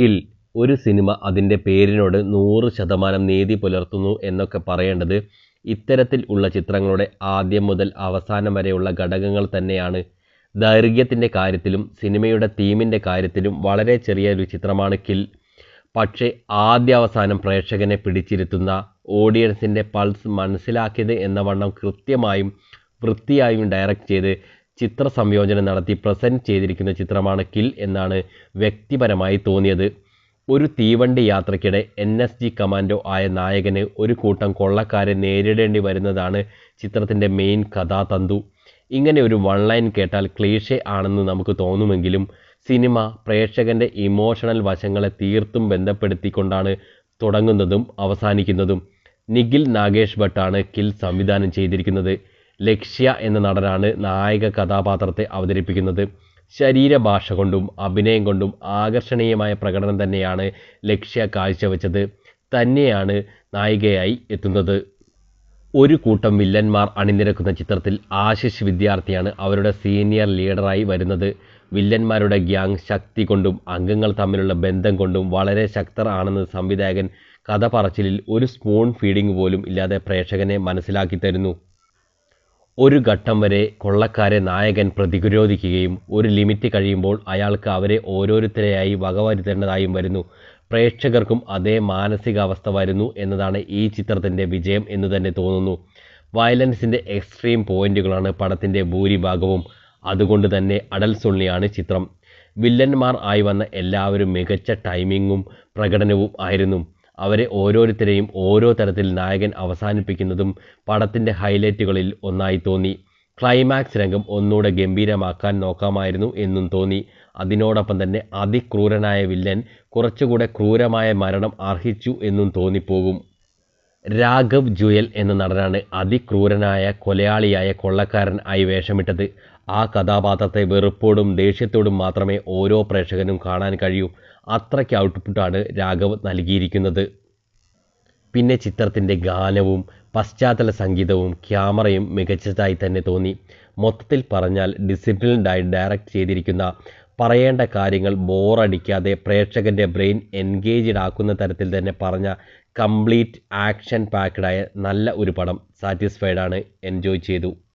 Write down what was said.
Kill ഒരു cinema അതിന്റെ പേരിനോട് നൂറ് ശതമാനം നീതി പുലർത്തുന്നു എന്നൊക്കെ പറയേണ്ടത് ഇത്തരത്തിൽ ഉള്ള ചിത്രങ്ങളുടെ ആദ്യം മുതൽ അവസാനം വരെയുള്ള ഘടകങ്ങൾ തന്നെയാണ്. ദൈർഘ്യത്തിന്റെ കാര്യത്തിലും സിനിമയുടെ തീമിന്റെ കാര്യത്തിലും വളരെ ചെറിയൊരു ചിത്രമാണ് കിൽ. പക്ഷേ ആദ്യ അവസാനം പ്രേക്ഷകനെ പിടിച്ചിരുത്തുന്ന ഓഡിയൻസിന്റെ പൾസ് മനസ്സിലാക്കിയത് എന്ന വണ്ണം കൃത്യമായും വൃത്തിയായും ഡയറക്റ്റ് ചെയ്ത് ചിത്ര സംയോജനം നടത്തി പ്രസന്റ് ചെയ്തിരിക്കുന്ന ചിത്രമാണ് കിൽ എന്നാണ് വ്യക്തിപരമായി തോന്നിയത്. ഒരു തീവണ്ടി യാത്രയ്ക്കിടെ എൻ എസ് ജി കമാൻഡോ ആയ നായകന് ഒരു കൂട്ടം കൊള്ളക്കാരെ നേരിടേണ്ടി വരുന്നതാണ് ചിത്രത്തിന്റെ മെയിൻ കഥാതന്തു. ഇങ്ങനെ ഒരു വൺ ലൈൻ കേട്ടാൽ ക്ലീഷെ ആണെന്ന് നമുക്ക് തോന്നുമെങ്കിലും സിനിമ പ്രേക്ഷകന്റെ ഇമോഷണൽ വശങ്ങളെ തീർത്തും ബന്ധപ്പെടുത്തിക്കൊണ്ടാണ് തുടങ്ങുന്നതും അവസാനിക്കുന്നതും. നിഖിൽ നാഗേഷ് ഭട്ടാണ് കിൽ സംവിധാനം ചെയ്തിരിക്കുന്നത്. ലക്ഷ്യ എന്ന നടനാണ് നായക കഥാപാത്രത്തെ അവതരിപ്പിക്കുന്നത്. ശരീരഭാഷ കൊണ്ടും അഭിനയം കൊണ്ടും ആകർഷണീയമായ പ്രകടനം തന്നെയാണ് ലക്ഷ്യ കാഴ്ചവെച്ചത്. തന്നെയാണ് നായികയായി എത്തുന്നത്. ഒരു കൂട്ടം വില്ലന്മാർ അണിനിരക്കുന്ന ചിത്രത്തിൽ ആശിഷ് വിദ്യാർത്ഥിയാണ് അവരുടെ സീനിയർ ലീഡറായി വരുന്നത്. വില്ലന്മാരുടെ ഗ്യാങ് ശക്തി കൊണ്ടും അംഗങ്ങൾ തമ്മിലുള്ള ബന്ധം കൊണ്ടും വളരെ ശക്തരാണെന്ന് സംവിധായകൻ കഥ പറച്ചിലിൽ ഒരു സ്പൂൺ ഫീഡിംഗ് പോലും ഇല്ലാതെ പ്രേക്ഷകനെ മനസ്സിലാക്കി തരുന്നു. ഒരു ഘട്ടം വരെ കൊള്ളക്കാരെ നായകൻ പ്രതിരോധിക്കുകയും ഒരു ലിമിറ്റ് കഴിയുമ്പോൾ അയാൾക്ക് അവരെ ഓരോരുത്തരെയായി വകവരുത്തേണ്ടതായും വരുന്നു. പ്രേക്ഷകർക്കും അതേ മാനസികാവസ്ഥ വരുന്നു എന്നതാണ് ഈ ചിത്രത്തിന്റെ വിജയം എന്ന് തന്നെ തോന്നുന്നു. വയലൻസിന്റെ എക്സ്ട്രീം പോയിന്റുകളാണ് പടത്തിന്റെ ഭൂരിഭാഗവും. അതുകൊണ്ട് തന്നെ അടൽ സുള്ളിയാണ് ചിത്രം. വില്ലന്മാർ ആയി വന്ന എല്ലാവരും മികച്ച ടൈമിങ്ങും പ്രകടനവും ആയിരുന്നു. അവരെ ഓരോരുത്തരെയും ഓരോ തരത്തിൽ നായകൻ അവസാനിപ്പിക്കുന്നതും പടത്തിന്റെ ഹൈലൈറ്റുകളിൽ ഒന്നായി തോന്നി. ക്ലൈമാക്സ് രംഗം ഒന്നുകൂടെ ഗംഭീരമാക്കാൻ നോക്കാമായിരുന്നു എന്നും തോന്നി. അതിനോടൊപ്പം തന്നെ അതിക്രൂരനായ വില്ലൻ കുറച്ചുകൂടെ ക്രൂരമായ മരണം അർഹിച്ചു എന്നും തോന്നിപ്പോകും. രാഘവ് ജുയൽ എന്ന നടനാണ് അതിക്രൂരനായ കൊലയാളിയായ കൊള്ളക്കാരൻ ആയി വേഷമിട്ടത്. ആ കഥാപാത്രത്തെ വെറുപ്പോടും ദേഷ്യത്തോടും മാത്രമേ ഓരോ പ്രേക്ഷകനും കാണാൻ കഴിയൂ. അത്രയ്ക്ക് ഔട്ട്പുട്ടാണ് രാഘവ് നൽകിയിരിക്കുന്നത്. പിന്നെ ചിത്രത്തിന്റെ ഗാനവും പശ്ചാത്തല സംഗീതവും ക്യാമറയും മികച്ചതായി തന്നെ തോന്നി. മൊത്തത്തിൽ പറഞ്ഞാൽ ഡിസിപ്ലിൻഡായി ഡയറക്റ്റ് ചെയ്തിരിക്കുന്ന പറയേണ്ട കാര്യങ്ങൾ ബോറടിക്കാതെ പ്രേക്ഷകന്റെ ബ്രെയിൻ എൻഗേജ്ഡ് ആക്കുന്ന തരത്തിൽ തന്നെ പറഞ്ഞ കംപ്ലീറ്റ് ആക്ഷൻ പാക്ഡായ നല്ല ഒരു പടം സാറ്റിസ്ഫൈഡ് ആണ് എൻജോയ് ചെയ്തു.